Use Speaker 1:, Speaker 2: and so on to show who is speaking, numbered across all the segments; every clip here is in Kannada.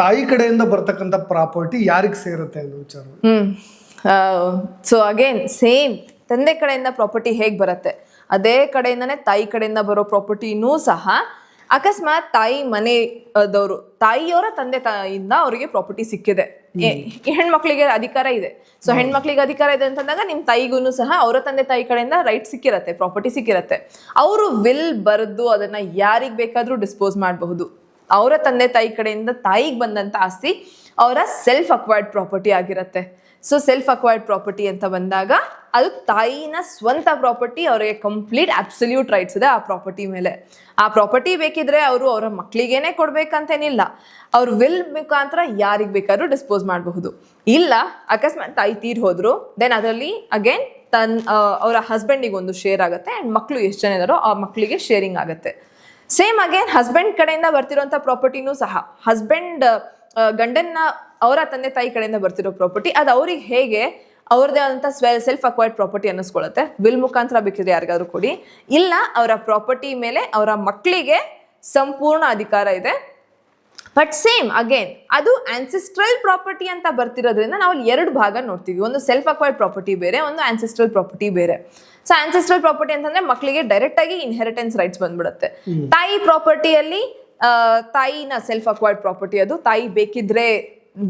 Speaker 1: ತಾಯಿ ಕಡೆಯಿಂದ ಬರ್ತಕ್ಕಂಥ ಪ್ರಾಪರ್ಟಿ ಯಾರಿಗೆ ಸೇರುತ್ತೆ ಅನ್ನೋ ವಿಚಾರ.
Speaker 2: ಹ್ಮ್. ಸೊ ಅಗೇನ್ ಸೇಮ್ ತಂದೆ ಕಡೆಯಿಂದ ಪ್ರಾಪರ್ಟಿ ಹೇಗೆ ಬರುತ್ತೆ? ಅದೇ ಕಡೆಯಿಂದನೇ ತಾಯಿ ಕಡೆಯಿಂದ ಬರೋ ಪ್ರಾಪರ್ಟಿನೂ ಸಹ ಅಕಸ್ಮಾತ್ ತಾಯಿ ಮನೆದವರು ತಾಯಿಯವರ ತಂದೆ ತಾಯಿಯಿಂದ ಅವರಿಗೆ ಪ್ರಾಪರ್ಟಿ ಸಿಕ್ಕಿದೆ. ಹೆಣ್ಮಕ್ಳಿಗೆ ಅಧಿಕಾರ ಇದೆ. ಸೊ ಹೆಣ್ಮಕ್ಳಿಗೆ ಅಧಿಕಾರ ಇದೆ ಅಂತಂದಾಗ ನಿಮ್ ತಾಯಿಗೂ ಸಹ ಅವರ ತಂದೆ ತಾಯಿ ಕಡೆಯಿಂದ ರೈಟ್ ಸಿಕ್ಕಿರತ್ತೆ ಪ್ರಾಪರ್ಟಿ ಸಿಕ್ಕಿರತ್ತೆ. ಅವರು ವಿಲ್ ಬರೆದು ಅದನ್ನ ಯಾರಿಗ್ ಬೇಕಾದ್ರೂ ಡಿಸ್ಪೋಸ್ ಮಾಡಬಹುದು. ಅವರ ತಂದೆ ತಾಯಿ ಕಡೆಯಿಂದ ತಾಯಿಗೆ ಬಂದಂತ ಆಸ್ತಿ ಅವರ ಸೆಲ್ಫ್ ಅಕ್ವೈರ್ಡ್ ಪ್ರಾಪರ್ಟಿ ಆಗಿರುತ್ತೆ. ಸೊ ಸೆಲ್ಫ್ ಅಕ್ವೈರ್ಡ್ ಪ್ರಾಪರ್ಟಿ ಅಂತ ಬಂದಾಗ ಅದು ತಾಯಿನ ಸ್ವಂತ ಪ್ರಾಪರ್ಟಿ ಅವರಿಗೆ ಕಂಪ್ಲೀಟ್ ಅಬ್ಸಲ್ಯೂಟ್ ರೈಟ್ಸ್ ಇದೆ ಆ ಪ್ರಾಪರ್ಟಿ ಮೇಲೆ. ಆ ಪ್ರಾಪರ್ಟಿ ಬೇಕಿದ್ರೆ ಅವರು ಅವರ ಮಕ್ಕಳಿಗೇನೆ ಕೊಡ್ಬೇಕಂತೇನಿಲ್ಲ. ಅವ್ರ ವಿಲ್ ಮುಖಾಂತರ ಯಾರಿಗೆ ಬೇಕಾದ್ರೂ ಡಿಸ್ಪೋಸ್ ಮಾಡಬಹುದು. ಇಲ್ಲ, ಅಕಸ್ಮಾತ್ ತಾಯಿ ತೀರ್ ಹೋದ್ರು ದೆನ್ ಅದರಲ್ಲಿ ಅಗೇನ್ ತನ್ನ ಅವರ ಹಸ್ಬೆಂಡಿಗೆ ಒಂದು ಶೇರ್ ಆಗುತ್ತೆ ಅಂಡ್ ಮಕ್ಕಳು ಎಷ್ಟು ಜನ ಇದಾರೋ ಆ ಮಕ್ಕಳಿಗೆ ಶೇರಿಂಗ್ ಆಗುತ್ತೆ. ಸೇಮ್ ಅಗೇನ್ ಹಸ್ಬೆಂಡ್ ಕಡೆಯಿಂದ ಬರ್ತಿರೋಂಥ ಪ್ರಾಪರ್ಟಿನೂ ಸಹ. ಹಸ್ಬೆಂಡ್ ಗಂಡನ್ನ ಅವರ ತಂದೆ ತಾಯಿ ಕಡೆಯಿಂದ ಬರ್ತಿರೋ ಪ್ರಾಪರ್ಟಿ ಅದು ಅವ್ರಿಗೆ ಹೇಗೆ ಅವ್ರದೇ ಆದಂಥ ಸೆಲ್ಫ್ ಅಕ್ವೈರ್ಡ್ ಪ್ರಾಪರ್ಟಿ ಅನ್ನಿಸ್ಕೊಳ್ಳುತ್ತೆ. ವಿಲ್ ಮುಖಾಂತರ ಬೇಕಿದ್ರೆ ಯಾರಿಗಾದ್ರೂ ಕೊಡಿ. ಇಲ್ಲ, ಅವರ ಪ್ರಾಪರ್ಟಿ ಮೇಲೆ ಅವರ ಮಕ್ಕಳಿಗೆ ಸಂಪೂರ್ಣ ಅಧಿಕಾರ ಇದೆ. ಬಟ್ ಸೇಮ್ ಅಗೇನ್ ಅದು ಆನ್ಸಿಸ್ಟ್ರಲ್ ಪ್ರಾಪರ್ಟಿ ಅಂತ ಬರ್ತಿರೋದ್ರಿಂದ ನಾವು ಎರಡು ಭಾಗ ನೋಡ್ತೀವಿ. ಒಂದು ಸೆಲ್ಫ್ ಅಕ್ವೈರ್ಡ್ ಪ್ರಾಪರ್ಟಿ ಬೇರೆ, ಒಂದು ಆನ್ಸಿಸ್ಟ್ರಲ್ ಪ್ರಾಪರ್ಟಿ ಬೇರೆ. ಸೊ ಆನ್ಸಿಸ್ಟ್ರಲ್ ಪ್ರಾಪರ್ಟಿ ಅಂತಂದ್ರೆ ಮಕ್ಕಳಿಗೆ ಡೈರೆಕ್ಟ್ ಆಗಿ ಇನ್ಹೆರಿಟೆನ್ಸ್ ರೈಟ್ಸ್ ಬಂದ್ಬಿಡುತ್ತೆ. ತಾಯಿ ಪ್ರಾಪರ್ಟಿಯಲ್ಲಿ ತಾಯಿನ ಸೆಲ್ಫ್ ಅಕ್ವೈರ್ಡ್ ಪ್ರಾಪರ್ಟಿ ಅದು. ತಾಯಿ ಬೇಕಿದ್ರೆ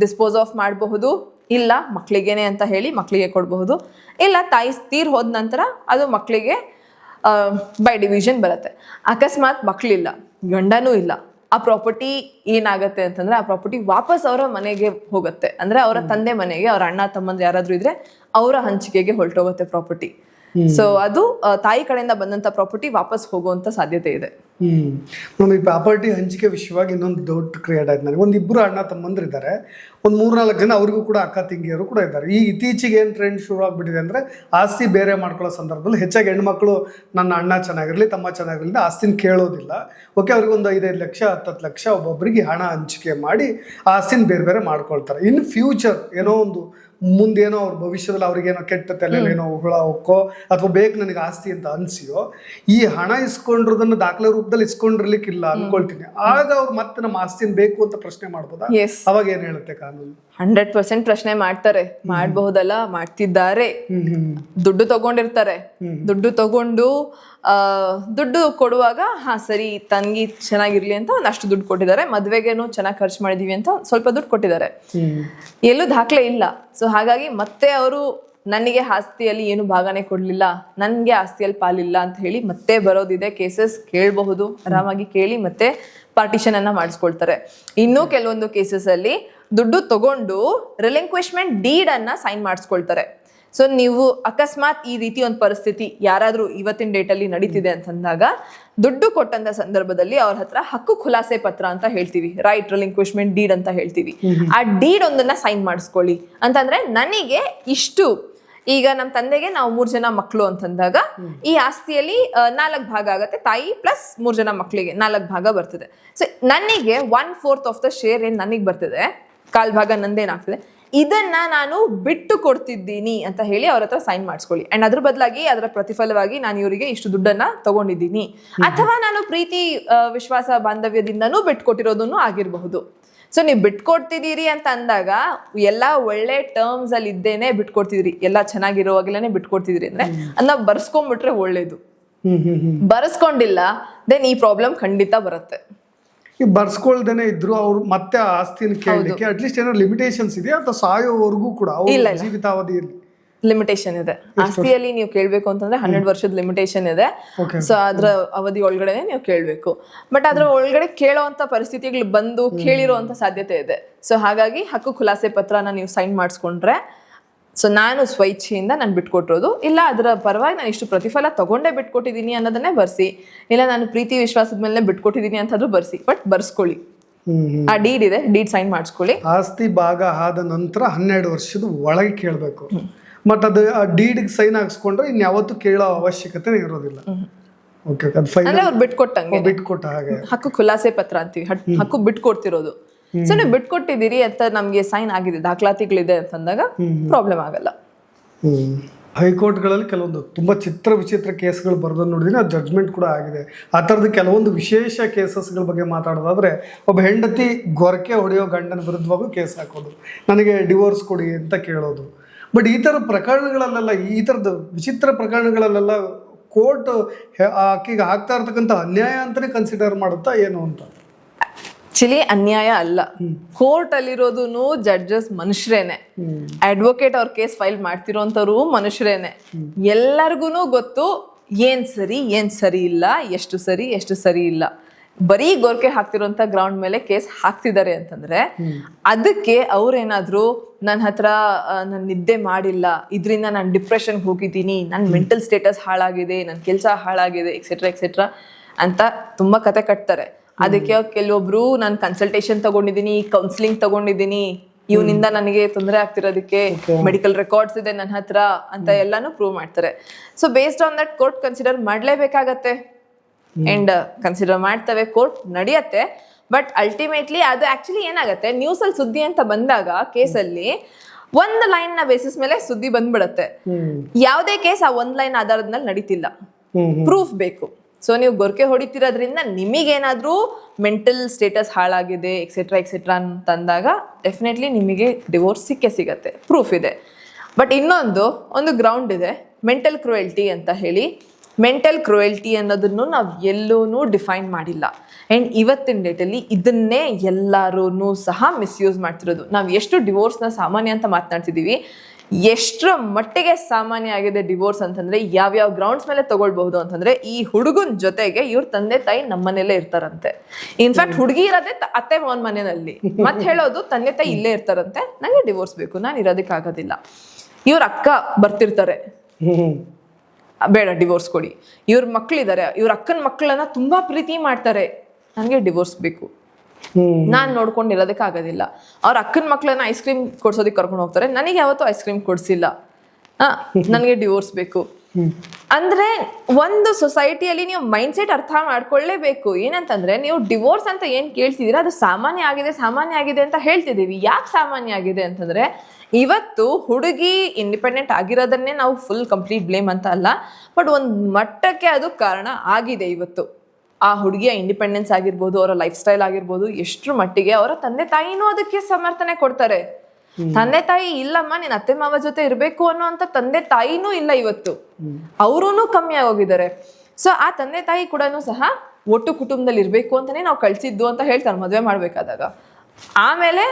Speaker 2: ಡಿಸ್ಪೋಸ್ ಆಫ್ ಮಾಡಬಹುದು. ಇಲ್ಲ ಮಕ್ಕಳಿಗೇನೆ ಅಂತ ಹೇಳಿ ಮಕ್ಕಳಿಗೆ ಕೊಡಬಹುದು. ಇಲ್ಲ ತಾಯಿ ತೀರ್ ಹೋದ ನಂತರ ಅದು ಮಕ್ಕಳಿಗೆ ಬೈ ಡಿವಿಷನ್ ಬರುತ್ತೆ. ಅಕಸ್ಮಾತ್ ಮಕ್ಕಳಿಲ್ಲ ಗಂಡನೂ ಇಲ್ಲ. ಆ ಪ್ರಾಪರ್ಟಿ ಏನಾಗುತ್ತೆ ಅಂತಂದ್ರೆ ಆ ಪ್ರಾಪರ್ಟಿ ವಾಪಸ್ ಅವರ ಮನೆಗೆ ಹೋಗುತ್ತೆ. ಅಂದ್ರೆ ಅವರ ತಂದೆ ಮನೆಗೆ ಅವ್ರ ಅಣ್ಣ ತಮ್ಮಂದ್ರೆ ಯಾರಾದ್ರೂ ಇದ್ರೆ ಅವರ ಹಂಚಿಕೆಗೆ ಹೊರಟೋಗುತ್ತೆ ಪ್ರಾಪರ್ಟಿ ಸೊ ಅದು ತಾಯಿ ಕಡೆಯಿಂದ ಬಂದಂತ ಪ್ರಾಪರ್ಟಿ ವಾಪಸ್ ಹೋಗುವಂತ ಸಾಧ್ಯತೆ ಇದೆ.
Speaker 1: ಹ್ಮ್. ಈ ಪ್ರಾಪರ್ಟಿ ಹಂಚಿಕೆ ವಿಷಯವಾಗಿ ಇನ್ನೊಂದು ಡೌಟ್ ಕ್ರಿಯೇಟ್ ಆಯ್ತು ನನಗೆ ಒಂದು ಇಬ್ಬರು ಅಣ್ಣ ತಮ್ಮಂದ್ರು ಇದ್ದಾರೆ ಒಂದು ಮೂರ್ನಾಲ್ಕು ಜನ ಅವ್ರಿಗೂ ಕೂಡ ಅಕ್ಕ ತಂಗಿಯರು ಕೂಡ ಇದ್ದಾರೆ. ಈ ಇತ್ತೀಚೆಗೆ ಏನು ಟ್ರೆಂಡ್ ಶುರು ಆಗ್ಬಿಟ್ಟಿದೆ ಅಂದರೆ ಆಸ್ತಿ ಬೇರೆ ಮಾಡ್ಕೊಳ್ಳೋ ಸಂದರ್ಭದಲ್ಲಿ ಹೆಚ್ಚಾಗಿ ಹೆಣ್ಮಕ್ಳು ನನ್ನ ಅಣ್ಣ ಚೆನ್ನಾಗಿರಲಿ ತಮ್ಮ ಚೆನ್ನಾಗಿರಲಿ ಆಸ್ತಿನ ಕೇಳೋದಿಲ್ಲ. ಓಕೆ ಅವ್ರಿಗೆ ಒಂದು ಐದೈದು ಲಕ್ಷ ಹತ್ತತ್ತು ಲಕ್ಷ ಒಬ್ಬೊಬ್ಬರಿಗೆ ಹಣ ಹಂಚಿಕೆ ಮಾಡಿ ಆಸ್ತಿನ ಬೇರೆ ಬೇರೆ ಮಾಡ್ಕೊಳ್ತಾರೆ. ಇನ್ ಫ್ಯೂಚರ್ ಏನೋ ಒಂದು ಮುಂದೇನೋ ಅವ್ರ ಭವಿಷ್ಯದಲ್ಲಿ ಅವ್ರಿಗೇನೋ ಕೆಟ್ಟ ತಲೆಯಲ್ಲೇನೋ ಹುಳ ಹೋಗೋ ಅಥವಾ ಬೇಕು ನನಗೆ ಆಸ್ತಿ ಅಂತ ಅನ್ಸಿಯೋ ಈ ಹಣ ಇಸ್ಕೊಂಡಿರೋದನ್ನ ದಾಖಲೆ ರೂಪದಲ್ಲಿ ಇಸ್ಕೊಂಡಿರ್ಲಿಕ್ಕಿಲ್ಲ ಅನ್ಕೊಳ್ತೀನಿ. ಆಗ ಅವ್ರು ಮತ್ತೆ ನಮ್ಮ ಆಸ್ತಿನ ಬೇಕು ಅಂತ ಪ್ರಶ್ನೆ ಮಾಡ್ಬೋದಾ? ಅವಾಗ ಏನ್ ಹೇಳುತ್ತೆ ಕಾನೂನು?
Speaker 2: ಹಂಡ್ರೆಡ್ ಪರ್ಸೆಂಟ್ ಪ್ರಶ್ನೆ ಮಾಡ್ತಾರೆ. ಮಾಡಬಹುದಲ್ಲ? ಮಾಡ್ತಿದ್ದಾರೆ. ದುಡ್ಡು ತಗೊಂಡಿರ್ತಾರೆ. ದುಡ್ಡು ತಗೊಂಡು ಆ, ದುಡ್ಡು ಕೊಡುವಾಗ ಹಾ ಸರಿ ತಂಗಿ ಚೆನ್ನಾಗಿರ್ಲಿ ಅಂತ ಒಂದಷ್ಟು ದುಡ್ಡು ಕೊಟ್ಟಿದ್ದಾರೆ. ಮದ್ವೆಗೇನು ಚೆನ್ನಾಗಿ ಖರ್ಚು ಮಾಡಿದೀವಿ ಅಂತ ಸ್ವಲ್ಪ ದುಡ್ಡು ಕೊಟ್ಟಿದ್ದಾರೆ. ಎಲ್ಲೂ ದಾಖಲೆ ಇಲ್ಲ. ಸೊ ಹಾಗಾಗಿ ಮತ್ತೆ ಅವರು ನನಗೆ ಆಸ್ತಿಯಲ್ಲಿ ಏನು ಭಾಗನೆ ಕೊಡ್ಲಿಲ್ಲ. ನನಗೆ ಆಸ್ತಿಯಲ್ಲಿ ಪಾಲಿಲ್ಲ ಅಂತ ಹೇಳಿ ಮತ್ತೆ ಬರೋದಿದೆ. ಕೇಸಸ್ ಕೇಳಬಹುದು. ಆರಾಮಾಗಿ ಕೇಳಿ ಮತ್ತೆ ಪಾರ್ಟಿಷನ್ ಅನ್ನ ಮಾಡಿಸ್ಕೊಳ್ತಾರೆ. ಇನ್ನೂ ಕೆಲವೊಂದು ಕೇಸಸ್ ಅಲ್ಲಿ ದುಡ್ಡು ತಗೊಂಡು ರಿಲಿಂಕ್ವಿಶ್ಮೆಂಟ್ ಡೀಡ್ ಅನ್ನ ಸೈನ್ ಮಾಡಿಸ್ಕೊಳ್ತಾರೆ. ಸೊ ನೀವು ಅಕಸ್ಮಾತ್ ಈ ರೀತಿ ಒಂದು ಪರಿಸ್ಥಿತಿ ಯಾರಾದ್ರೂ ಇವತ್ತಿನ ಡೇಟಲ್ಲಿ ನಡೀತಿದೆ ಅಂತಂದಾಗ ದುಡ್ಡು ಕೊಟ್ಟಂತ ಸಂದರ್ಭದಲ್ಲಿ ಅವ್ರ ಹತ್ರ ಹಕ್ಕು ಖುಲಾಸೆ ಪತ್ರ ಅಂತ ಹೇಳ್ತೀವಿ. ರೈಟ್ ರಿಲಿಂಕ್ವಿಶ್ಮೆಂಟ್ ಡೀಡ್ ಅಂತ ಹೇಳ್ತೀವಿ. ಆ ಡೀಡ್ ಒಂದನ್ನ ಸೈನ್ ಮಾಡಿಸ್ಕೊಳ್ಳಿ. ಅಂತಂದ್ರೆ ನನಗೆ ಇಷ್ಟು ಈಗ ನಮ್ಮ ತಂದೆಗೆ ನಾವು ಮೂರು ಜನ ಮಕ್ಕಳು ಅಂತಂದಾಗ ಈ ಆಸ್ತಿಯಲ್ಲಿ ನಾಲ್ಕು ಭಾಗ ಆಗತ್ತೆ. ತಾಯಿ ಪ್ಲಸ್ ಮೂರು ಜನ ಮಕ್ಕಳಿಗೆ ನಾಲ್ಕು ಭಾಗ ಬರ್ತದೆ. ಸೊ ನನಗೆ one fourth of the share ಏನ್ ನನಗೆ ಬರ್ತಿದೆ? ಕಾಲ್ ಭಾಗ ನಂದೇನಾಗ್ತದೆ ಇದನ್ನ ನಾನು ಬಿಟ್ಟು ಕೊಡ್ತಿದ್ದೀನಿ ಅಂತ ಹೇಳಿ ಅವ್ರ ಹತ್ರ ಸೈನ್ ಮಾಡಿಸ್ಕೊಳ್ಳಿ. ಅಂಡ್ ಅದ್ರ ಬದಲಾಗಿ ಅದರ ಪ್ರತಿಫಲವಾಗಿ ನಾನು ಇವರಿಗೆ ಇಷ್ಟು ದುಡ್ಡನ್ನ ತಗೊಂಡಿದ್ದೀನಿ. ಅಥವಾ ನಾನು ಪ್ರೀತಿ ವಿಶ್ವಾಸ ಬಾಂಧವ್ಯದಿಂದನೂ ಬಿಟ್ಕೊಟ್ಟಿರೋದನ್ನು ಆಗಿರಬಹುದು. ಸೊ ನೀವು ಬಿಟ್ಕೊಡ್ತಿದ್ದೀರಿ ಅಂತ ಅಂದಾಗ ಎಲ್ಲ ಒಳ್ಳೆ ಟರ್ಮ್ಸ್ ಅಲ್ಲಿ ಇದ್ದೇನೆ ಬಿಟ್ಕೊಡ್ತಿದ್ರಿ ಎಲ್ಲ ಚೆನ್ನಾಗಿರುವಾಗಲೇ ಬಿಟ್ಕೊಡ್ತಿದ್ರಿ ಅಂದ್ರೆ ಅದನ್ನ ಬರ್ಸ್ಕೊಂಡ್ಬಿಟ್ರೆ ಒಳ್ಳೇದು. ಬರ್ಸ್ಕೊಂಡಿಲ್ಲ ದೆನ್ ಈ ಪ್ರಾಬ್ಲಮ್ ಖಂಡಿತ ಬರುತ್ತೆ.
Speaker 1: ಈ ಬರ್ಸ್ಕೊಳ್ದೇನೆ ಇದ್ರು ಅವ್ರು ಮತ್ತೆ ಆಸ್ತಿನ ಕೇಳಲಿಕ್ಕೆ ಅಟ್ಲೀಸ್ಟ್ ಏನೋ ಲಿಮಿಟೇಷನ್ಸ್ ಇದೆ ಅಥವಾ ಸಾಯೋವರೆಗೂ ಕೂಡ ಅವ್ರ ಜೀವಿತಾವಧಿಯಲ್ಲಿ?
Speaker 2: ಲಿಮಿಟೇಷನ್ ಇದೆ. ಆಸ್ತಿಯಲ್ಲಿ ನೀವು ಕೇಳಬೇಕು ಅಂತಂದ್ರೆ ಹನ್ನೆರಡು ವರ್ಷದ ಲಿಮಿಟೇಷನ್ ಇದೆ. ಸೊ ಅದ್ರ ಅವಧಿ ಒಳಗಡೆ ನೀವು ಕೇಳಬೇಕು. ಬಟ್ ಅದ್ರ ಒಳಗಡೆ ಕೇಳೋಂತ ಪರಿಸ್ಥಿತಿಗಳು ಬಂದು ಕೇಳಿರೋಂತ ಸಾಧ್ಯತೆ ಇದೆ. ಸೊ ಹಾಗಾಗಿ ಹಕ್ಕು ಖುಲಾಸೆ ಪತ್ರನ ನೀವು ಸೈನ್ ಮಾಡಿಸ್ಕೊಂಡ್ರೆ ಸೊ ನಾನು ಸ್ವಇಚ್ಛೆಯಿಂದ ನಾನು ಬಿಟ್ಕೊಟ್ಟಿರೋದು. ಇಲ್ಲ ಅದರ ಪರವಾಗಿ ನಾನು ಇಷ್ಟು ಪ್ರತಿಫಲ ತಗೊಂಡೇ ಬಿಟ್ಕೊಟ್ಟಿದ್ದೀನಿ ಅನ್ನೋದನ್ನೇ ಬರ್ಸಿ. ಇಲ್ಲ ನಾನು ಪ್ರೀತಿ ವಿಶ್ವಾಸದ ಮೇಲೆ ಬಿಟ್ಕೊಟ್ಟಿದ್ದೀನಿ ಅಂತಾದ್ರೂ ಬರ್ಸಿ. ಬಟ್ ಬರ್ಸ್ಕೊಳ್ಳಿ. ಆ ಡೀಡ್ ಇದೆ. ಡೀಡ್ ಸೈನ್ ಮಾಡಿಸ್ಕೊಳ್ಳಿ.
Speaker 1: ಆಸ್ತಿ ಭಾಗ ಆದ ನಂತರ ಹನ್ನೆರಡು ವರ್ಷದ ಒಳಗೆ ಕೇಳಬೇಕು. ಬಟ್ ಅದು ಆ ಡೀಡ್ಗೆ ಸೈನ್ ಹಾಕ್ಸ್ಕೊಂಡ್ರೆ ಇನ್ಯಾವತ್ತೂ ಕೇಳೋ ಅವಶ್ಯಕತೆ ಇರೋದಿಲ್ಲ. ಓಕೆ ಅದು
Speaker 2: ಅವ್ರು ಬಿಟ್ಕೊಟ್ಟಂಗೆ.
Speaker 1: ಬಿಟ್ಕೊಟ್ಟ ಹಾಗೆ.
Speaker 2: ಹಕ್ಕು ಖುಲಾಸೆ ಪತ್ರ ಅಂತೀವಿ. ಹಕ್ಕು ಬಿಟ್ಕೊಡ್ತಿರೋದು. ಸೊ ನೀವು ಬಿಟ್ಕೊಟ್ಟಿದ್ದೀರಿ ಅಂತ ನಮಗೆ ಸೈನ್ ಆಗಿದೆ ದಾಖಲಾತಿಗಳಿದೆ ಅಂತಂದಾಗ ಪ್ರಾಬ್ಲಮ್ ಆಗಲ್ಲ.
Speaker 1: ಹೈಕೋರ್ಟ್ಗಳಲ್ಲಿ ಕೆಲವೊಂದು ತುಂಬ ಚಿತ್ರ ವಿಚಿತ್ರ ಕೇಸ್ಗಳು ಬರೆದು ನೋಡಿದ್ರೆ ಅದು ಜಡ್ಜ್ಮೆಂಟ್ ಕೂಡ ಆಗಿದೆ. ಆ ಥರದ ಕೆಲವೊಂದು ವಿಶೇಷ ಕೇಸಸ್ಗಳ ಬಗ್ಗೆ ಮಾತಾಡೋದಾದ್ರೆ ಒಬ್ಬ ಹೆಂಡತಿ ಗೊರಕೆ ಹೊಡೆಯೋ ಗಂಡನ ವಿರುದ್ಧವಾಗೂ ಕೇಸ್ ಹಾಕೋದು ನನಗೆ ಡಿವೋರ್ಸ್ ಕೊಡಿ ಅಂತ ಕೇಳೋದು. ಬಟ್ ಈ ಥರ ಪ್ರಕರಣಗಳಲ್ಲೆಲ್ಲ ಈ ಥರದ ವಿಚಿತ್ರ ಪ್ರಕರಣಗಳಲ್ಲೆಲ್ಲ ಕೋರ್ಟ್ ಆಕೆಗೆ ಆಗ್ತಾ ಇರ್ತಕ್ಕಂಥ ಅನ್ಯಾಯ ಅಂತಲೇ ಕನ್ಸಿಡರ್ ಮಾಡುತ್ತಾ ಏನು ಅಂತ?
Speaker 2: ಆಕ್ಚುಲಿ ಅನ್ಯಾಯ ಅಲ್ಲ. ಕೋರ್ಟ್ ಅಲ್ಲಿರೋದು ಜಡ್ಜಸ್ ಮನುಷ್ಯರೇನೆ. ಅಡ್ವೊಕೇಟ್ ಅವ್ರ ಕೇಸ್ ಫೈಲ್ ಮಾಡ್ತಿರೋಂಥವ್ರು ಮನುಷ್ಯರೇನೆ. ಎಲ್ಲರಿಗೂ ಗೊತ್ತು ಏನ್ ಸರಿ ಏನ್ ಸರಿ ಇಲ್ಲ ಎಷ್ಟು ಸರಿ ಎಷ್ಟು ಸರಿ ಇಲ್ಲ. ಬರೀ ಗೋರ್ಕೆ ಹಾಕ್ತಿರೋಂಥ ಗ್ರೌಂಡ್ ಮೇಲೆ ಕೇಸ್ ಹಾಕ್ತಿದ್ದಾರೆ ಅಂತಂದ್ರೆ ಅದಕ್ಕೆ ಅವ್ರೇನಾದ್ರು ನನ್ನ ಹತ್ರ ನಾನು ನಿದ್ದೆ ಮಾಡಿಲ್ಲ ಇದರಿಂದ ನಾನು ಡಿಪ್ರೆಷನ್ಗೆ ಹೋಗಿದ್ದೀನಿ ನನ್ನ ಮೆಂಟಲ್ ಸ್ಟೇಟಸ್ ಹಾಳಾಗಿದೆ ನನ್ನ ಕೆಲಸ ಹಾಳಾಗಿದೆ ಎಕ್ಸೆಟ್ರಾ ಎಕ್ಸೆಟ್ರಾ ಅಂತ ತುಂಬಾ ಕತೆ ಕಟ್ತಾರೆ. ಅದಕ್ಕೆ ಕೆಲವೊಬ್ರು ನಾನು ಕನ್ಸಲ್ಟೇಷನ್ ತಗೊಂಡಿದ್ದೀನಿ ಕೌನ್ಸಿಲಿಂಗ್ ತಗೊಂಡಿದ್ದೀನಿ ಇವನಿಂದ ನನಗೆ ತೊಂದರೆ ಆಗ್ತಿರೋದಕ್ಕೆ ಮೆಡಿಕಲ್ ರೆಕಾರ್ಡ್ಸ್ ಇದೆ ನನ್ನ ಹತ್ರ ಅಂತ ಎಲ್ಲಾನು ಪ್ರೂವ್ ಮಾಡ್ತಾರೆ. So based on that court consider ಮಾಡ್ಲೇಬೇಕಾಗತ್ತೆ. And consider ಮಾಡ್ತವೆ ಕೋರ್ಟ್ ನಡೆಯತ್ತೆ. ಬಟ್ ಅಲ್ಟಿಮೇಟ್ಲಿ ಅದು ಆಕ್ಚುಲಿ ಏನಾಗುತ್ತೆ ನ್ಯೂಸ್ ಅಲ್ಲಿ ಸುದ್ದಿ ಅಂತ ಬಂದಾಗ ಕೇಸಲ್ಲಿ ಒಂದು ಲೈನ್ನ ಬೇಸಿಸ್ ಮೇಲೆ ಸುದ್ದಿ ಬಂದ್ಬಿಡತ್ತೆ. ಯಾವುದೇ ಕೇಸ್ ಆ ಒಂದ್ ಲೈನ್ ಆಧಾರದ ಮೇಲೆ ನಡೀತಿಲ್ಲ ಪ್ರೂಫ್ ಬೇಕು. ಸೊ ನೀವು ಗೊರಕೆ ಹೊಡಿತಿರೋದ್ರಿಂದ ನಿಮಗೇನಾದರೂ ಮೆಂಟಲ್ ಸ್ಟೇಟಸ್ ಹಾಳಾಗಿದೆ ಎಕ್ಸೆಟ್ರಾ ಎಕ್ಸೆಟ್ರಾ ಅಂತಂದಾಗ ಡೆಫಿನೆಟ್ಲಿ ನಿಮಗೆ ಡಿವೋರ್ಸ್ ಸಿಕ್ಕೇ ಸಿಗತ್ತೆ. ಪ್ರೂಫ್ ಇದೆ. ಬಟ್ ಇನ್ನೊಂದು, ಒಂದು ಗ್ರೌಂಡ್ ಇದೆ. ಮೆಂಟಲ್ ಕ್ರುಯಲ್ಟಿ ಅಂತ ಹೇಳಿ. ಮೆಂಟಲ್ ಕ್ರುಯಲ್ಟಿ ಅನ್ನೋದನ್ನು ನಾವು ಎಲ್ಲೂ ಡಿಫೈನ್ ಮಾಡಿಲ್ಲ. ಆ್ಯಂಡ್ ಇವತ್ತಿನ ಡೇಟಲ್ಲಿ ಇದನ್ನೇ ಎಲ್ಲರೂ ಸಹ ಮಿಸ್ಯೂಸ್ ಮಾಡ್ತಿರೋದು. ನಾವು ಎಷ್ಟು ಡಿವೋರ್ಸ್ನ ಸಾಮಾನ್ಯ ಅಂತ ಮಾತನಾಡ್ತಿದ್ದೀವಿ ಎಷ್ಟರ ಮಟ್ಟಿಗೆ ಸಾಮಾನ್ಯ ಆಗಿದೆ ಡಿವೋರ್ಸ್ ಅಂತಂದ್ರೆ ಯಾವ್ಯಾವ ಗ್ರೌಂಡ್ಸ್ ಮೇಲೆ ತಗೊಳ್ಬಹುದು ಅಂತಂದ್ರೆ ಈ ಹುಡುಗನ ಜೊತೆಗೆ ಇವ್ರ ತಂದೆ ತಾಯಿ ನಮ್ಮನೇಲೆ ಇರ್ತಾರಂತೆ. ಇನ್ಫ್ಯಾಕ್ಟ್ ಹುಡುಗಿ ಇರೋದೇ ಅತ್ತೆ ಮಾವನ್ ಮನೆಯಲ್ಲಿ. ಮತ್ತೆ ಹೇಳೋದು ತಂದೆ ತಾಯಿ ಇಲ್ಲೇ ಇರ್ತಾರಂತೆ ನಂಗೆ ಡಿವೋರ್ಸ್ ಬೇಕು ನಾನು ಇರೋದಕ್ಕಾಗೋದಿಲ್ಲ ಇವ್ರ ಅಕ್ಕ ಬರ್ತಿರ್ತಾರೆ. ಬೇಡ ಡಿವೋರ್ಸ್ ಕೊಡಿ. ಇವ್ರ ಮಕ್ಳಿದ್ದಾರೆ ಇವ್ರ ಅಕ್ಕನ ಮಕ್ಕಳನ್ನ ತುಂಬಾ ಪ್ರೀತಿ ಮಾಡ್ತಾರೆ. ನನಗೆ ಡಿವೋರ್ಸ್ ಬೇಕು. ನಾನ್ ನೋಡ್ಕೊಂಡಿರೋದಕ್ಕೆ ಆಗೋದಿಲ್ಲ ಅವ್ರ ಅಕ್ಕನ ಮಕ್ಳನ್ನ ಐಸ್ ಕ್ರೀಮ್ ಕೊಡ್ಸೋದಕ್ಕೆ ಕರ್ಕೊಂಡು ಹೋಗ್ತಾರೆ. ನನಗೆ ಯಾವತ್ತೂ ಐಸ್ ಕ್ರೀಮ್ ಕೊಡ್ಸಿಲ್ಲ. ನನಗೆ ಡಿವೋರ್ಸ್ ಬೇಕು. ಅಂದ್ರೆ ಒಂದು ಸೊಸೈಟಿಯಲ್ಲಿ ನೀವು ಮೈಂಡ್ ಸೆಟ್ ಅರ್ಥ ಮಾಡ್ಕೊಳ್ಳೇಬೇಕು. ಏನಂತಂದ್ರೆ ನೀವು ಡಿವೋರ್ಸ್ ಅಂತ ಏನ್ ಕೇಳ್ತಿದ್ದೀರಾ ಅದು ಸಾಮಾನ್ಯ ಆಗಿದೆ ಸಾಮಾನ್ಯ ಆಗಿದೆ ಅಂತ ಹೇಳ್ತಿದೀವಿ ಯಾಕೆ ಸಾಮಾನ್ಯ ಆಗಿದೆ ಅಂತಂದ್ರೆ ಇವತ್ತು ಹುಡುಗಿ ಇಂಡಿಪೆಂಡೆಂಟ್ ಆಗಿರೋದನ್ನೇ ನಾವು ಫುಲ್ ಕಂಪ್ಲೀಟ್ ಬ್ಲೇಮ್ ಅಂತ ಅಲ್ಲ. ಬಟ್ ಒಂದು ಮಟ್ಟಕ್ಕೆ ಅದು ಕಾರಣ ಆಗಿದೆ ಇವತ್ತು. ಆ ಹುಡುಗಿಯ ಇಂಡಿಪೆಂಡೆನ್ಸ್ ಆಗಿರ್ಬೋದು ಅವರ ಲೈಫ್ ಸ್ಟೈಲ್ ಆಗಿರ್ಬೋದು ಎಷ್ಟ್ರ ಮಟ್ಟಿಗೆ ಅವರ ತಂದೆ ತಾಯಿನೂ ಅದಕ್ಕೆ ಸಮರ್ಥನೆ ಕೊಡ್ತಾರೆ. ತಂದೆ ತಾಯಿ ಇಲ್ಲಮ್ಮ ನೀನ್ ಅತ್ತೆ ಮಾವ ಜೊತೆ ಇರಬೇಕು ಅನ್ನೋ ಅಂತ ತಂದೆ ತಾಯಿನೂ ಇಲ್ಲ ಇವತ್ತು. ಅವರೂ ಕಮ್ಮಿ ಆಗೋಗಿದ್ದಾರೆ. ಸೊ ಆ ತಂದೆ ತಾಯಿ ಕೂಡ ಸಹ ಒಟ್ಟು ಕುಟುಂಬದಲ್ಲಿ ಇರಬೇಕು ಅಂತಾನೆ ನಾವು ಕಳ್ಸಿದ್ದು ಅಂತ ಹೇಳ್ತಾರೆ ಮದುವೆ ಮಾಡ್ಬೇಕಾದಾಗ. ಆಮೇಲೆ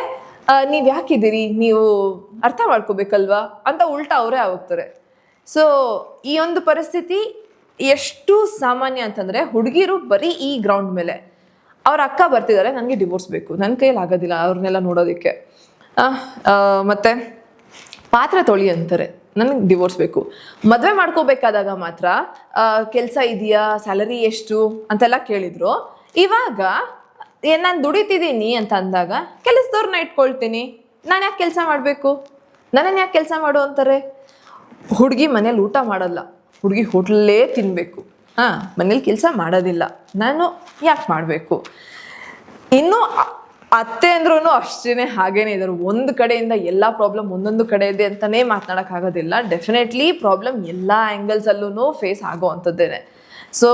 Speaker 2: ನೀವ್ ಯಾಕಿದ್ದೀರಿ? ನೀವು ಅರ್ಥ ಮಾಡ್ಕೋಬೇಕಲ್ವಾ? ಅಂತ ಉಲ್ಟಾ ಅವರೇ ಹೋಗ್ತಾರೆ ಸೊ ಈ ಒಂದು ಪರಿಸ್ಥಿತಿ ಎಷ್ಟು ಸಾಮಾನ್ಯ ಅಂತಂದ್ರೆ ಹುಡುಗಿರು ಬರೀ ಈ ಗ್ರೌಂಡ್ ಮೇಲೆ. ಅವ್ರ ಅಕ್ಕ ಬರ್ತಿದ್ದಾರೆ ನನಗೆ ಡಿವೋರ್ಸ್ ಬೇಕು. ನನ್ನ ಕೈಯಲ್ಲಿ ಆಗೋದಿಲ್ಲ ಅವ್ರನ್ನೆಲ್ಲ ನೋಡೋದಕ್ಕೆ. ಮತ್ತು ಪಾತ್ರೆ ತೊಳಿ ಅಂತಾರೆ, ನನಗೆ ಡಿವೋರ್ಸ್ ಬೇಕು. ಮದುವೆ ಮಾಡ್ಕೋಬೇಕಾದಾಗ ಮಾತ್ರ ಕೆಲಸ ಇದೆಯಾ ಸ್ಯಾಲರಿ ಎಷ್ಟು ಅಂತೆಲ್ಲ ಕೇಳಿದ್ರು. ಇವಾಗ ನಾನು ದುಡಿತಿದ್ದೀನಿ ಅಂತ ಅಂದಾಗ ಕೆಲಸದವ್ರನ್ನ ಇಟ್ಕೊಳ್ತೀನಿ. ನಾನು ಯಾಕೆ ಕೆಲಸ ಮಾಡಬೇಕು? ನನ್ನನ್ನು ಯಾಕೆ ಕೆಲಸ ಮಾಡು ಅಂತಾರೆ? ಹುಡುಗಿ ಮನೇಲಿ ಊಟ ಮಾಡಲ್ಲ. ಹುಡುಗಿ ಹೋಟ್ಲಲ್ಲೇ ತಿನ್ನಬೇಕು ಹಾಂ, ಮನೇಲಿ ಕೆಲಸ ಮಾಡೋದಿಲ್ಲ. ನಾನು ಯಾಕೆ ಮಾಡಬೇಕು? ಇನ್ನು ಅತ್ತೆ ಅಂದ್ರೂ ಅಷ್ಟೇ ಹಾಗೇನೆ ಇದ್ದಾರೆ ಒಂದು ಕಡೆಯಿಂದ ಎಲ್ಲ ಪ್ರಾಬ್ಲಮ್ ಒಂದೊಂದು ಕಡೆ ಇದೆ ಅಂತಲೇ ಮಾತನಾಡೋಕ್ಕಾಗೋದಿಲ್ಲ ಡೆಫಿನೆಟ್ಲಿ ಪ್ರಾಬ್ಲಮ್ ಎಲ್ಲ ಆ್ಯಂಗಲ್ಸಲ್ಲೂ ಫೇಸ್ ಆಗೋ ಅಂಥದ್ದೇನೆ. ಸೊ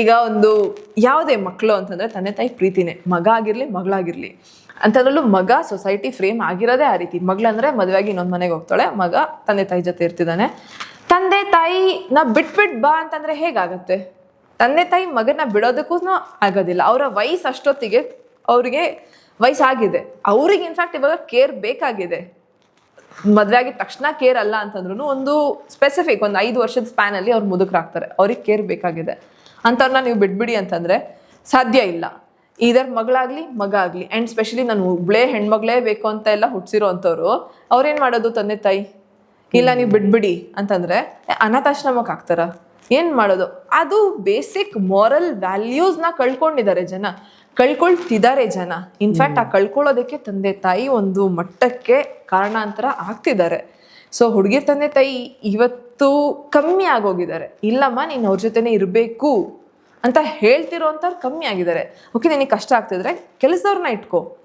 Speaker 2: ಈಗ ಒಂದು ಯಾವುದೇ ಮಕ್ಕಳು ಅಂತಂದರೆ ತಂದೆ ತಾಯಿ ಪ್ರೀತಿನೇ. ಮಗ ಆಗಿರಲಿ, ಮಗಳಾಗಿರಲಿ. ಅಂಥದ್ರಲ್ಲೂ ಮಗ ಸೊಸೈಟಿ ಫ್ರೇಮ್ ಆಗಿರೋದೇ ಆ ರೀತಿ. ಮಗಳಂದ್ರೆ ಮದುವೆಯಾಗಿ ಇನ್ನೊಂದು ಮನೆಗೆ ಹೋಗ್ತಾಳೆ. ಮಗ ತಂದೆ ತಾಯಿ ಜೊತೆ ಇರ್ತಿದ್ದಾನೆ. ತಂದೆ ತಾಯಿ ನಾ ಬಿಟ್ಬಿಟ್ ಬಾ ಅಂತಂದ್ರೆ ಹೇಗಾಗತ್ತೆ? ತಂದೆ ತಾಯಿ ಮಗನ ಬಿಡೋದಕ್ಕೂ ಆಗೋದಿಲ್ಲ. ಅವರ ವಯಸ್ಸು ಅಷ್ಟೊತ್ತಿಗೆ ಅವ್ರಿಗೆ ವಯಸ್ಸಾಗಿದೆ. ಅವ್ರಿಗೆ ಇನ್ಫ್ಯಾಕ್ಟ್ ಇವಾಗ ಕೇರ್ ಬೇಕಾಗಿದೆ. ಮದುವೆ ಆಗಿದ ತಕ್ಷಣ ಕೇರ್ ಅಲ್ಲ ಅಂತಂದ್ರೂ ಒಂದು ಸ್ಪೆಸಿಫಿಕ್ ಒಂದು ಐದು ವರ್ಷದ ಸ್ಪ್ಯಾನ್ ಅಲ್ಲಿ ಅವ್ರು ಮುದುಕರಾಗ್ತಾರೆ. ಅವ್ರಿಗೆ ಕೇರ್ ಬೇಕಾಗಿದೆ. ಅಂಥವ್ರನ್ನ ನೀವು ಬಿಟ್ಬಿಡಿ ಅಂತಂದ್ರೆ ಸಾಧ್ಯ ಇಲ್ಲ. ಇದರ ಮಗಳಾಗ್ಲಿ ಮಗ ಆಗ್ಲಿ ಅಂಡ್ ಸ್ಪೆಷಲಿ ನಾನು ಒಬ್ಳೇ ಹೆಣ್ಮಗಳೇ ಬೇಕು ಅಂತ ಎಲ್ಲ ಹುಟ್ಟಿಸಿರೋ ಅಂಥವ್ರು, ಅವ್ರೇನ್ ಮಾಡೋದು ತಂದೆ ತಾಯಿ? ಇಲ್ಲ ನೀವು ಬಿಡ್ಬಿಡಿ ಅಂತಂದ್ರೆ ಅನಾಥಾಶ್ರಮಕ್ಕೆ ಹಾಕ್ತಾರ? ಏನ್ ಮಾಡೋದು? ಅದು ಬೇಸಿಕ್ ಮಾರಲ್ ವ್ಯಾಲ್ಯೂಸ್ನ ಕಳ್ಕೊಂಡಿದ್ದಾರೆ ಜನ. ಕಳ್ಕೊಳ್ತಿದ್ದಾರೆ ಜನ. ಇನ್ಫ್ಯಾಕ್ಟ್ ಆ ಕಳ್ಕೊಳ್ಳೋದಕ್ಕೆ ತಂದೆ ತಾಯಿ ಒಂದು ಮಟ್ಟಕ್ಕೆ ಕಾರಣಾಂತರ ಆಗ್ತಿದ್ದಾರೆ. ಸೊ ಹುಡುಗಿ ತಂದೆ ತಾಯಿ ಇವತ್ತು ಕಮ್ಮಿ ಆಗೋಗಿದ್ದಾರೆ. ಇಲ್ಲಮ್ಮ ನೀನು ಅವ್ರ ಜೊತೆನೆ ಇರಬೇಕು ಅಂತ ಹೇಳ್ತಿರೋಂಥವ್ರು ಕಮ್ಮಿ ಆಗಿದ್ದಾರೆ. ಓಕೆ ನಿನಗೆ ಕಷ್ಟ ಆಗ್ತಿದ್ರೆ ಕೆಲಸದವ್ರನ್ನ ಇಟ್ಕೋ.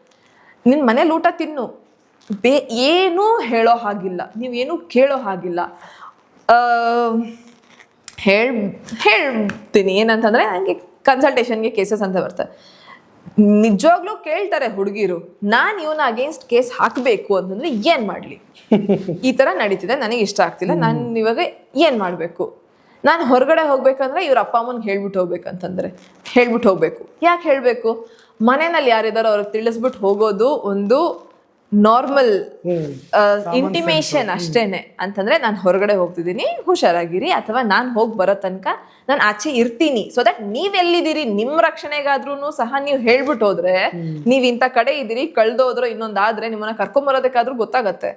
Speaker 2: ನಿನ್ನ ಮನೇಲಿ ಊಟ ತಿನ್ನು. ಬೇ, ಏನೂ ಹೇಳೋ ಹಾಗಿಲ್ಲ. ನೀವೇನು ಕೇಳೋ ಹಾಗಿಲ್ಲ. ಹೇಳ್, ಹೇಳ್ತೀನಿ. ಏನಂತಂದರೆ ನನಗೆ ಕನ್ಸಲ್ಟೇಷನ್ಗೆ ಕೇಸಸ್ ಅಂತ ಬರ್ತಾರೆ ನಿಜವಾಗ್ಲೂ ಕೇಳ್ತಾರೆ ಹುಡುಗಿರು, ನಾನು ಇವನ ಅಗೇನ್ಸ್ಟ್ ಕೇಸ್ ಹಾಕಬೇಕು ಅಂತಂದ್ರೆ ಏನು ಮಾಡಲಿ? ಈ ಥರ ನಡೀತಿದೆ. ನನಗೆ ಇಷ್ಟ ಆಗ್ತಿಲ್ಲ. ನಾನು ಇವಾಗ ಏನು ಮಾಡಬೇಕು? ನಾನು ಹೊರಗಡೆ ಹೋಗ್ಬೇಕಂದ್ರೆ ಇವ್ರ ಅಪ್ಪ ಅಮ್ಮನ್ಗೆ ಹೇಳ್ಬಿಟ್ಟು ಹೋಗ್ಬೇಕಂತಂದ್ರೆ. ಹೇಳ್ಬಿಟ್ಟು ಹೋಗ್ಬೇಕು. ಯಾಕೆ ಹೇಳಬೇಕು? ಮನೆಯಲ್ಲಿ ಯಾರಿದ್ದಾರೋ ಅವ್ರಿಗೆ ತಿಳಿಸ್ಬಿಟ್ಟು ಹೋಗೋದು ಒಂದು ನಾರ್ಮಲ್ ಇಂಟಿಮೇಷನ್ ಅಷ್ಟೇನೆ. ಅಂತಂದ್ರೆ ನಾನು ಹೊರಗಡೆ ಹೋಗ್ತಿದ್ದೀನಿ ಹುಷಾರಾಗಿರಿ ಅಥವಾ ನಾನು ಹೋಗಿ ಬರೋ ತನಕ ನಾನು ಆಚೆ ಇರ್ತೀನಿ. ಸೊ ದಟ್ ನೀವೆಲ್ಲಿದ್ದೀರಿ ನಿಮ್ ರಕ್ಷಣೆಗಾದ್ರೂ ಸಹ ನೀವು ಹೇಳ್ಬಿಟ್ಟು ಹೋದ್ರೆ ನೀವ್ ಇಂಥ ಕಡೆ ಇದ್ದೀರಿ ಕಳ್ದೋದ್ರೆ ಇನ್ನೊಂದಾದ್ರೆ ನಿಮ್ಮನ್ನ ಕರ್ಕೊಂಬರೋದಕ್ಕಾದ್ರೂ ಗೊತ್ತಾಗತ್ತೆ.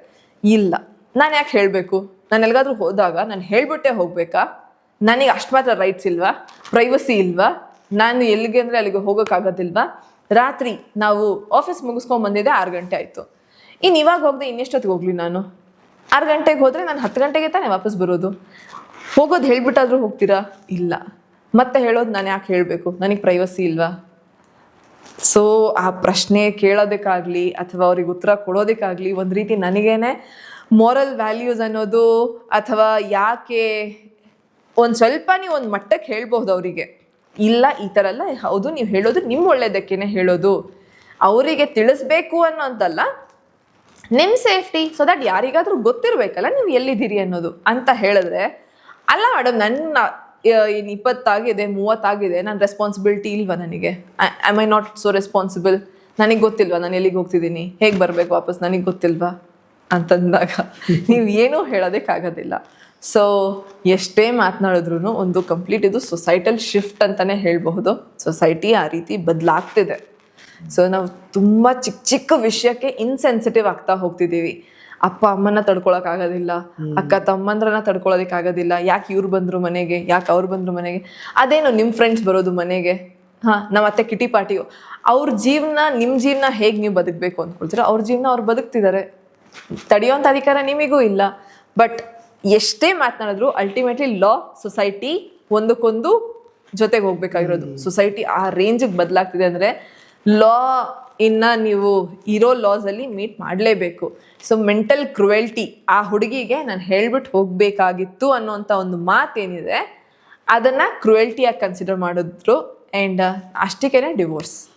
Speaker 2: ಇಲ್ಲ. ನಾನು ಯಾಕೆ ಹೇಳ್ಬೇಕು? ನಾನು ಎಲ್ಗಾದ್ರೂ ಹೋದಾಗ ನಾನು ಹೇಳ್ಬಿಟ್ಟೆ ಹೋಗ್ಬೇಕಾ? ನನಗೆ ಅಷ್ಟು ಮಾತ್ರ ರೈಟ್ಸ್ ಇಲ್ವಾ? ಪ್ರೈವಸಿ ಇಲ್ವಾ? ನಾನು ಎಲ್ಲಿಗೆ ಅಂದ್ರೆ ಅಲ್ಲಿಗೆ ಹೋಗೋಕ್ಕಾಗೋದಿಲ್ವಾ? ರಾತ್ರಿ ನಾವು ಆಫೀಸ್ ಮುಗಿಸ್ಕೊಂಡ್ ಬಂದಿದ್ದೆ ಆರು ಗಂಟೆ ಆಯ್ತು. ಇನ್ನು ಇವಾಗ ಹೋಗದೆ ಇನ್ನೆಷ್ಟೊತ್ತಿಗೆ ಹೋಗ್ಲಿ ನಾನು? ಆರು ಗಂಟೆಗೆ ಹೋದರೆ ನಾನು ಹತ್ತು ಗಂಟೆಗೆ ತಾನೇ ವಾಪಸ್ ಬರೋದು? ಹೋಗೋದು ಹೇಳ್ಬಿಟ್ಟಾದರೂ ಹೋಗ್ತೀರಾ? ಇಲ್ಲ. ಮತ್ತೆ ಹೇಳೋದು ನಾನು ಯಾಕೆ ಹೇಳಬೇಕು? ನನಗೆ ಪ್ರೈವಸಿ ಇಲ್ವಾ? ಸೊ ಆ ಪ್ರಶ್ನೆ ಕೇಳೋದಕ್ಕಾಗಲಿ ಅಥವಾ ಅವ್ರಿಗೆ ಉತ್ತರ ಕೊಡೋದಕ್ಕಾಗಲಿ ಒಂದು ರೀತಿ ನನಗೇನೆ ಮೋರಲ್ ವ್ಯಾಲ್ಯೂಸ್ ಅನ್ನೋದು ಅಥವಾ ಯಾಕೆ ಒಂದು ಸ್ವಲ್ಪ ನೀವು ಒಂದು ಮಟ್ಟಕ್ಕೆ ಹೇಳ್ಬಹುದು ಅವರಿಗೆ. ಇಲ್ಲ, ಈ ಥರ ಅಲ್ಲ. ಹೌದು, ನೀವು ಹೇಳೋದು ನಿಮ್ಮ ಒಳ್ಳೇದಕ್ಕೇನೆ ಹೇಳೋದು. ಅವರಿಗೆ ತಿಳಿಸ್ಬೇಕು ಅನ್ನೋ ಅಂತಲ್ಲ ನಿಮ್ಮ ಸೇಫ್ಟಿ ಸೊ ದಟ್ ಯಾರಿಗಾದ್ರೂ ಗೊತ್ತಿರಬೇಕಲ್ಲ ನೀವು ಎಲ್ಲಿದ್ದೀರಿ ಅನ್ನೋದು ಅಂತ ಹೇಳಿದ್ರೆ, ಅಲ್ಲ ಮೇಡಮ್ ನನ್ನ ಇನ್ನು ಇಪ್ಪತ್ತಾಗಿದೆ, ಮೂವತ್ತಾಗಿದೆ ನನ್ನ ರೆಸ್ಪಾನ್ಸಿಬಿಲಿಟಿ ಇಲ್ವಾ ನನಗೆ? I I not so responsible ನನಗೆ ಗೊತ್ತಿಲ್ವಾ, ನಾನು ಎಲ್ಲಿಗೆ ಹೋಗ್ತಿದ್ದೀನಿ? ಹೇಗೆ ಬರಬೇಕು ವಾಪಸ್? ನನಗೆ ಗೊತ್ತಿಲ್ವಾ? ಅಂತಂದಾಗ ನೀವು ಏನೂ ಹೇಳೋದಕ್ಕಾಗೋದಿಲ್ಲ. ಸೊ ಎಷ್ಟೇ ಮಾತನಾಡಿದ್ರು ಒಂದು ಕಂಪ್ಲೀಟ್ ಇದು ಸೊಸೈಟಲ್ ಶಿಫ್ಟ್ ಅಂತಲೇ ಹೇಳಬಹುದು. ಸೊಸೈಟಿ ಆ ರೀತಿ ಬದಲಾಗ್ತಿದೆ. ಸೊ ನಾವು ತುಂಬ ಚಿಕ್ಕ ಚಿಕ್ಕ ವಿಷಯಕ್ಕೆ ಇನ್ಸೆನ್ಸಿಟಿವ್ ಆಗ್ತಾ ಹೋಗ್ತಿದ್ದೀವಿ. ಅಪ್ಪ ಅಮ್ಮನ ತಡ್ಕೊಳಕ್ ಆಗೋದಿಲ್ಲ ಅಕ್ಕ ತಮ್ಮಂದ್ರನ್ನ ತಡ್ಕೊಳೋದಕ್ಕೆ ಆಗೋದಿಲ್ಲ ಯಾಕೆ ಇವ್ರು ಬಂದ್ರು ಮನೆಗೆ? ಯಾಕೆ ಅವ್ರು ಬಂದ್ರು ಮನೆಗೆ? ಅದೇನು ನಿಮ್ಮ ಫ್ರೆಂಡ್ಸ್ ಬರೋದು ಮನೆಗೆ? ಹಾ ನಮ್ಮ ಅತ್ತೆ ಕಿಟಿ ಪಾರ್ಟಿಯು. ಅವ್ರ ಜೀವನ ನಿಮ್ಮ ಜೀವನ ಹೇಗೆ ನೀವು ಬದುಕಬೇಕು ಅಂದ್ಕೊಳ್ತೀರ? ಅವ್ರ ಜೀವನ ಅವ್ರು ಬದುಕ್ತಿದ್ದಾರೆ ತಡೆಯುವಂಥ ಅಧಿಕಾರ ನಿಮಗೂ ಇಲ್ಲ. ಬಟ್ ಎಷ್ಟೇ ಮಾತನಾಡಿದ್ರು ಅಲ್ಟಿಮೇಟ್ಲಿ ಲಾ ಸೊಸೈಟಿ ಒಂದಕ್ಕೊಂದು ಜೊತೆಗೆ ಹೋಗ್ಬೇಕಾಗಿರೋದು. ಸೊಸೈಟಿ ಆ ರೇಂಜಿಗೆ ಬದಲಾಗ್ತಿದೆ ಅಂದರೆ ಲಾ ಇನ್ನ ನೀವು ಇರೋ ಲಾಸ್ ಅಲ್ಲಿ ಮೀಟ್ ಮಾಡಲೇಬೇಕು. ಸೊ ಮೆಂಟಲ್ ಕ್ರುವೆಲ್ಟಿ ಆ ಹುಡುಗಿಗೆ ನಾನು ಹೇಳ್ಬಿಟ್ಟು ಹೋಗಬೇಕಾಗಿತ್ತು ಅನ್ನೋಂಥ ಒಂದು ಮಾತೇನಿದೆ. ಅದನ್ನ ಕ್ರುವೆಲ್ಟಿಯಾಗಿ ಕನ್ಸಿಡರ್ ಮಾಡಿದ್ರು. ಆ್ಯಂಡ್ ಅಷ್ಟಕ್ಕೇನೆ ಡಿವೋರ್ಸ್